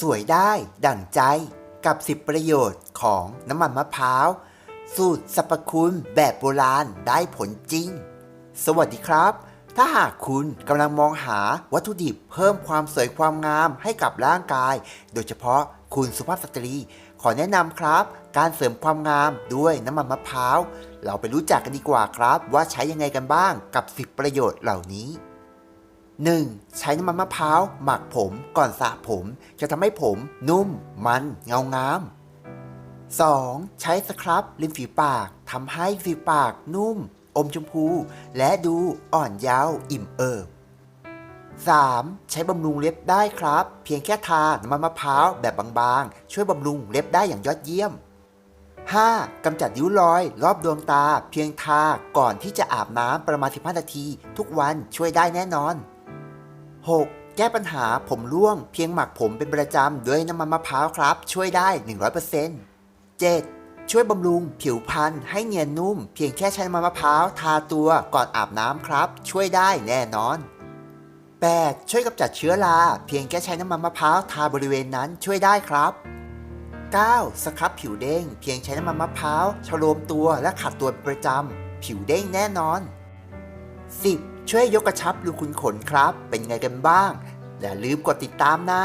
สวยได้ดั่งใจกับ 10 ประโยชน์ของน้ำมันมะพร้าว สูตรสรรพคุณแบบโบราณได้ผลจริง สวัสดีครับ ถ้าหากคุณกำลังมองหาวัตถุดิบเพิ่มความสวยความงามให้กับร่างกาย โดยเฉพาะคุณสุภาพสตรี ขอแนะนำครับ การเสริมความงามด้วยน้ำมันมะพร้าว เราไปรู้จักกันดีกว่าครับ ว่าใช้ยังไงกันบ้างกับ 10 ประโยชน์เหล่านี้ 1. ใช้น้ำมันมะพร้าวหมักผมก่อนสระผม จะทำให้ผมนุ่ม มันเงางาม 2. ใช้สครับริมฝีปากทำให้ฝีปากนุ่ม อมชมพู และดูอ่อนเยาว์อิ่มเอิบ 3. ใช้บำรุงเล็บได้ครับ เพียงแค่ทาน้ำมันมะพร้าวแบบบางๆ ช่วยบำรุงเล็บได้อย่างยอดเยี่ยม 5. กำจัดริ้วรอย รอบดวงตา เพียงทาก่อนที่จะอาบน้ำประมาณ 15 นาที ทุกวันช่วยได้แน่นอน 6. แก้ปัญหาผมร่วง เพียงหมักผมเป็นประจำด้วยน้ำมันมะพร้าวครับ ช่วยได้ 100% 7. ช่วยบำรุง ผิวพรรณให้เนียนนุ่ม เพียงแค่ใช้น้ำมันมะพร้าวทาตัวก่อนอาบน้ำครับ ช่วยได้แน่นอน 8. ช่วยกำจัดเชื้อราเพียงแค่ใช้น้ำมันมะพร้าวทาบริเวณนั้นช่วยได้ครับ 9. สครับผิวเด้ง เพียงใช้น้ำมันมะพร้าวชโลมตัวและขัดตัวเป็นประจำผิวเด้งแน่นอน 10. ช่วยยกกระชับรูขุนขนครับ เป็นไงกันบ้าง อย่าลืมกดติดตามนะ